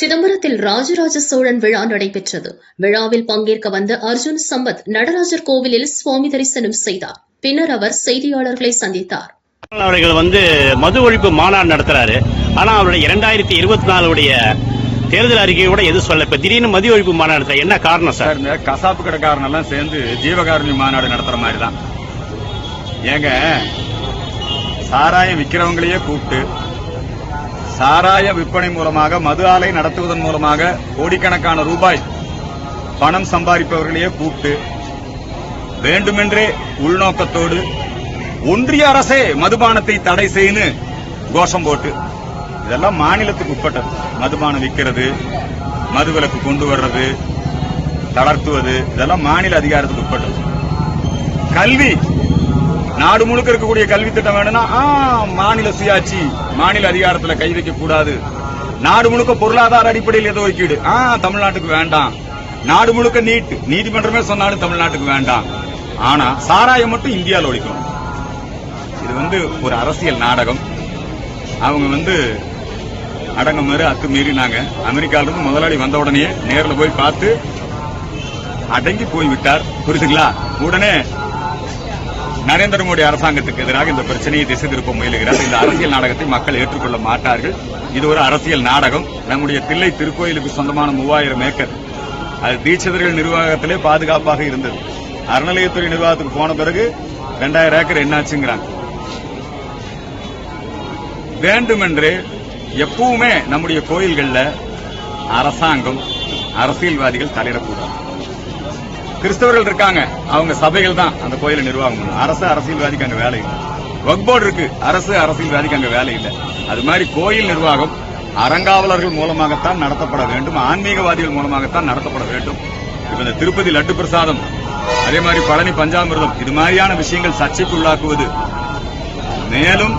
சிதம்பரத்தில் ராஜராஜ சோழன் விழா நடைபெற்றது. விழாவில் பங்கேற்க வந்த அர்ஜுன் சம்பத் நடராஜர் கோவிலில் சுவாமி தரிசனம் செய்தார். பின்னர் அவர் செய்தியாளர்களை சந்தித்தார். அவர்கள் வந்து மது ஒழிப்பு மாநாடு நடத்துறாரு. ஆனா அவருடைய இரண்டாயிரத்தி இருபத்தி நாலுடைய தேர்தல் அறிக்கையோட எது சொல்ல இப்ப திடீர்னு மது ஒழிப்பு மாநாடு. என்ன காரணம் சார்? சார் இந்த கசாப்பு கடைக்காரன் எல்லாம் சேர்ந்து ஜீவகாருண்ய மாநாடு நடத்துற மாதிரி தான் ஏங்க சாராயம் விக்கிறவங்களையே கூப்பிட்டு சாராய விற்பனை மூலமாக மது ஆலை நடத்துவதன் மூலமாக கோடிக்கணக்கான ரூபாய் பணம் சம்பாதிப்பவர்களையே கூப்பிட்டு வேண்டுமென்றே உள்நோக்கத்தோடு ஒன்றிய அரசே மதுபானத்தை தடை செய்யு கோஷம் போட்டு இதெல்லாம் மாநிலத்துக்கு உட்பட்டது. மதுபானம் விற்கிறது மது விலக்கு கொண்டு வர்றது தளர்த்துவது இதெல்லாம் மாநில அதிகாரத்துக்கு உட்பட்டது. கல்வி நாடு முழுக்க இருக்கக்கூடிய கல்வி திட்டம் வேணும்னா ஆ, மாநில சுயாட்சி மாநில அதிகாரத்துல கை வைக்க கூடாது. நாடு முழுக்க பொருளாதார அடிப்படையில் எதோ ஒதுக்கீடு. ஆ தமிழ்நாட்டுக்கு வேண்டாம். நாடு முழுக்க நீட் நீதிமன்றமே சொன்னாலும் தமிழ்நாட்டுக்கு வேண்டாம். ஆனா சாராயம் மட்டும் இந்தியாவில் ஒழிக்கணும் இது வந்து ஒரு அரசியல் நாடகம். அவங்க வந்து அடங்க மாதிரி அத்து மீறினாங்க. அமெரிக்காலருந்து முதலாளி வந்த உடனே நேரில் போய் பார்த்து அடங்கி போய் விட்டார் புரியுதுங்களா உடனே நரேந்திர மோடி அரசாங்கத்துக்கு எதிராக இந்த பிரச்சனையை திசை திருப்ப முயலுகிறார். இந்த அரசியல் நாடகத்தை மக்கள் ஏற்றுக்கொள்ள மாட்டார்கள். இது ஒரு அரசியல் நாடகம். நம்முடைய தில்லை திருக்கோயிலுக்கு சொந்தமான மூவாயிரம் ஏக்கர். அது தீட்சிதர்கள் நிர்வாகத்திலே பாதுகாப்பாக இருந்தது. அறநிலையத்துறை நிர்வாகத்துக்கு போன பிறகு ரெண்டாயிரம் ஏக்கர் என்னாச்சுங்கிறாங்க. வேண்டுமென்றே எப்பவுமே நம்முடைய கோயில்கள்ல அரசாங்கம் அரசியல்வாதிகள் தலையிடக்கூடாது. கிறிஸ்தவர்கள் இருக்காங்க. அவங்க சபைகள் தான் அந்த கோயிலை நிர்வாகம். பண்ணும் அரசு அரசியல்வாதிக்கு அங்க வேலை இல்லை. வக் போர்டு இருக்கு. அரசு அரசியல்வாதிக்கு அங்க வேலை இல்லை. அது மாதிரி கோயில் நிர்வாகம் அறங்காவலர்கள் மூலமாகத்தான் நடத்தப்பட வேண்டும். ஆன்மீகவாதிகள் மூலமாகத்தான் நடத்தப்பட வேண்டும். இப்ப இந்த திருப்பதி லட்டு பிரசாதம் அதே மாதிரி பழனி பஞ்சாமிர்தம் இது மாதிரியான விஷயங்கள் சர்ச்சைக்கு உள்ளாக்குவது மேலும்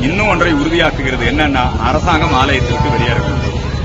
இன்னும் ஒன்றை உறுதியாக்குகிறது என்னன்னா அரசாங்கம் ஆலயத்திற்கு வெளியேறக்கூடும்